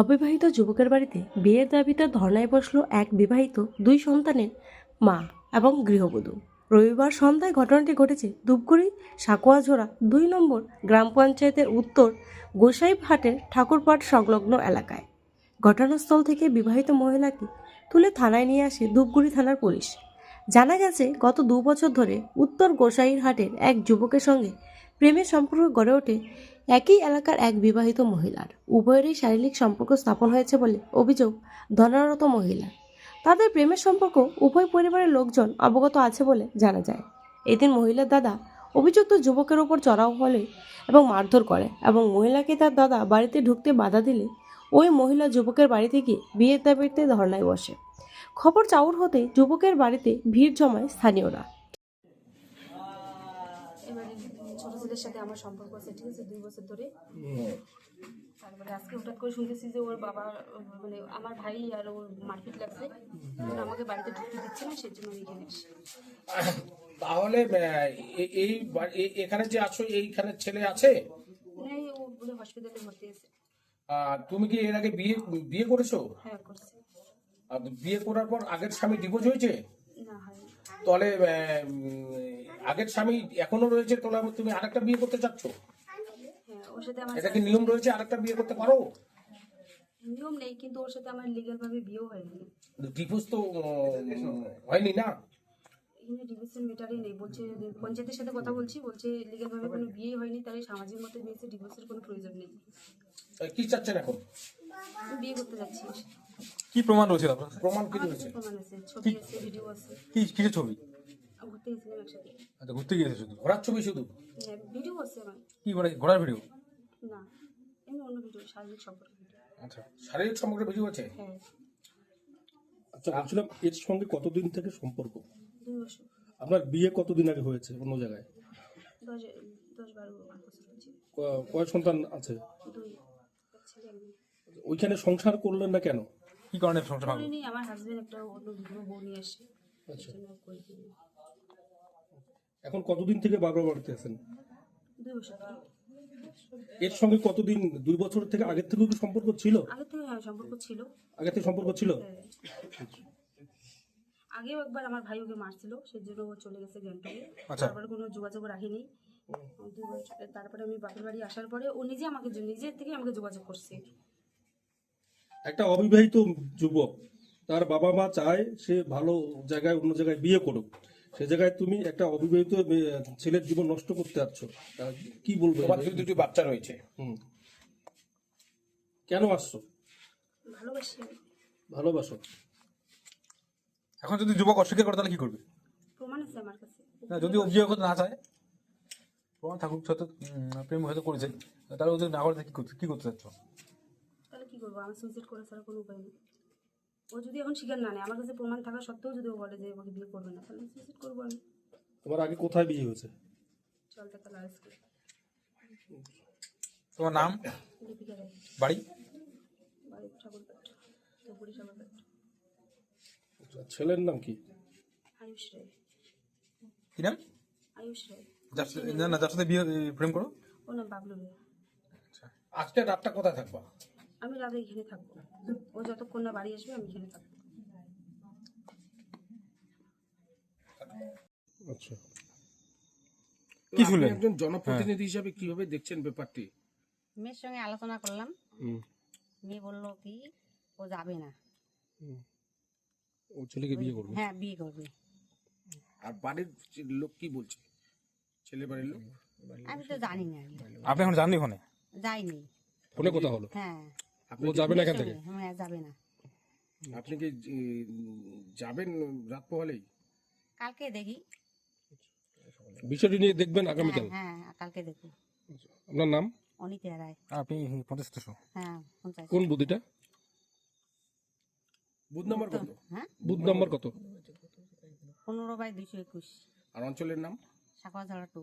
অবিবাহিত যুবকের বাড়িতে বিয়ের দাবিতে ধর্নায় বসল এক বিবাহিত, দুই সন্তানের মা এবং গৃহবধূ। রবিবার সন্ধ্যায় ঘটনাটি ঘটেছে ধূপগুড়ি, সাকুয়াঝোড়া, দুই নম্বর গ্রাম পঞ্চায়েতের উত্তর গোসাইহাটের ঠাকুরপাট সংলগ্ন এলাকায়। ঘটনাস্থল থেকে বিবাহিত মহিলাকে তুলে থানায় নিয়ে আসে ধূপগুড়ি থানার পুলিশ। জানা গেছে, গত দু বছর ধরে উত্তর গোসাইরহাটের এক যুবকের সঙ্গে প্রেমের সম্পর্ক গড়ে ওঠে একই এলাকার এক বিবাহিত মহিলার। উভয়েরই শারীরিক সম্পর্ক স্থাপন হয়েছে বলে অভিযোগ ধনারত মহিলা তাদের প্রেমের সম্পর্ক উভয় পরিবারের লোকজন অবগত আছে বলে জানা যায়। এদিন মহিলার দাদা অভিযুক্ত যুবকের ওপর চড়াও হলে এবং মারধর করে এবং মহিলাকে তার দাদা বাড়িতে ঢুকতে বাধা দিলে ওই মহিলা যুবকের বাড়িতে গিয়ে বিয়ের দাবিতে ধর্নায় বসে। খবর চাউর হতে যুবকের বাড়িতে ভিড় জমায় স্থানীয়রা। এবারে ছোট ছেলের সাথে আমার সম্পর্ক আছে ঠিক আছে দুই বছর ধরে। তারপরে আজকে হঠাৎ করে শুনতেছি যে ওর বাবা মানে আমার ভাই আর ওর মারপিট লাগছে। আমাকে বাড়িতে ঢুকতে দিচ্ছে না সেই জন্য এখানে আসি। তাহলে এই এখানে যে আছো এইখানে ছেলে আছে? হসপিটালে ভর্তি আছে তুমি কি এর আগে বিয়ে বিয়ে করেছ? হ্যাঁ করছে। আর বিয়ে করার পর আগের স্বামী ডিভোর্স হয়েছে? না তাহলে আগের স্বামী এখনও রয়েছে তাহলে তুমি আরেকটা বিয়ে করতে চাচ্ছ? হ্যাঁ ওর সাথে আমার এটা কি নিয়ম রয়েছে আরেকটা বিয়ে করতে পারো? নিয়ম নেই কিন্তু ওর সাথে আমার লিগাল ভাবে বিয়েও হয়নি। ডিভোর্স তো হয়নি না? এখানে ডিভোর্সের মিটারই নেই বলছে পঞ্চায়েতের সাথে কথা বলছি বলছে লিগাল ভাবে কোনো বিয়ে হয়নি তাই সামাজিক মতে বিয়েতে ডিভোর্সের কোনো প্রয়োজন নেই। কি চাচ্ছেন এখন? বিয়ে করতে যাচ্ছি। কি প্রমাণ রয়েছে আপনার? প্রমাণ কি রয়েছে? প্রমাণ আছে? ছবি আছে ভিডিও আছে। কি কিসের ছবি? ঘুরতে গেছিলাম একসাথে। আচ্ছা ঘুরতে গিয়েছে শুধু ঘোরার ছবি শুধু ভিডিও আছে আমার কি মানে ঘোড়ার ভিডিও? না এমনি অন্য ভিডিও শারীরিক সম্পর্ক আচ্ছা শারীরিক সম্পর্কে ভিডিও আছে? হ্যাঁ। আচ্ছা বলছিলাম এর সঙ্গে কতদিন থেকে সম্পর্ক? দুই বছর। আপনার বিয়ে কতদিন আগে হয়েছে অন্য জায়গায়? দশ দশ বারো বছর হয়েছে। ক- কয় সন্তান আছে? দুই। ওইখানে সংসার করলেন না কেন? কি কারণে সংসার আমার হাজবেন্ড একটা অন্য ভিডিও বউ নিয়ে আসে আচ্ছা সেই জন্য করে দিই। এখন কতদিন থেকে বাবার বাড়িতে আছেন। এর সঙ্গে কতদিন দুই বছর থেকে আগের থেকেও কি সম্পর্ক ছিল? আগে থেকে হ্যাঁ সম্পর্ক ছিল। আগে থেকে সম্পর্ক ছিল? হ্যাঁ। আগেও একবার আমার ভাই ওকে মারছিল সেই জন্য ও চলে গেছে গ্যাংটকে। আচ্ছা। তারপরে কোনো যোগাযোগ রাখিনি। তারপরে আমি বাপের বাড়ি আসার পরে ও নিজে আমাকে নিজের থেকে আমাকে যোগাযোগ করছে। একটা অবিবাহিত যুবক তার বাবা মা চায় সে ভালো জায়গায় অন্য জায়গায় বিয়ে করুক। সে জায়গায় তুমি একটা অবিবাহিত ছেলের জীবন নষ্ট করতে যাচ্ছ। তা কি বলব? তোমার দুই দুটি বাচ্চা রয়েছে। হুম। কেন আসছো? ভালোবাসি ভালোবাসো। এখন যদি যুবক অস্বীকার করে তাহলে কি করবে? প্রমাণ আছে আমার কাছে। না যদি অভিযোগ করতে না চায় প্রমাণ থাকুক হয়তো প্রেম হয়তো করেছে তাহলে ওদের না করে কি করতে কি করতে চাচ্ছ? তাহলে কি করব? আমার সুইসাইড করা ছাড়া কোনো উপায় নেই। ও যদি এখন স্বীকার না নেয় আমার কাছে প্রমাণ থাকা সত্ত্বেও যদি ও বলে যে ওকে বিয়ে করবে না তাহলে সুইসাইড করব আমি। তোমার আগে কোথায় বিয়ে হয়েছে? চল টাকা লাল স্কুল তোমার নাম? দীপিকা রায়। বাড়ি? বাড়ি ঠাকুরপাট ধুপুরি ঠাকুরপাট আচ্ছা, ছেলের নাম কি? আয়ুষ রায়। কি নাম? আয়ুষ রায়। যার সাথে- না না যার সাথে বিয়ে প্রেম করো? ও নাম বাবলু রায়। আজকে রাতটা কোথায় থাকবা? আমি রাতে এখানে থাকব। ও যতক্ষণ না বাড়ি আসবে আমি এখানে থাকব। আচ্ছা। কি শুনলেন? একজন জনপ্রতিনিধি হিসাবে কীভাবে দেখছেন ব্যাপারটি? মেয়ের সঙ্গে আলোচনা করলাম। মেয়ে বলল কি ও যাবে না। ও ছেলেকে বিয়ে করবে? হ্যাঁ বিয়ে করবে। আর বাড়ির লোক কি বলছে? ছেলে বাড়ির লোক? আমি তো জানি না। আপনি এখন জাননি ওখানে? যাইনি। ফোনে কথা হলো? হ্যাঁ। ও যাবে না এখান থেকে? হ্যাঁ যাবে না। আপনি কি যাবেন রাত পোহালেই কালকে দেখি। বিষয়টি নিয়ে দেখবেন আগামীকাল। হ্যাঁ হ্যাঁ কালকে দেখি আপনার নাম? অনিতা রায়। আপনি পঞ্চাশ শো হ্যাঁ কোন বুদ্ধিটা বুধ নম্বর কত? হ্যাঁ? বুথ নাম্বার কত? পনেরো বাই দুইশো একুশ। আর অঞ্চলের নাম? সাকুয়া টু।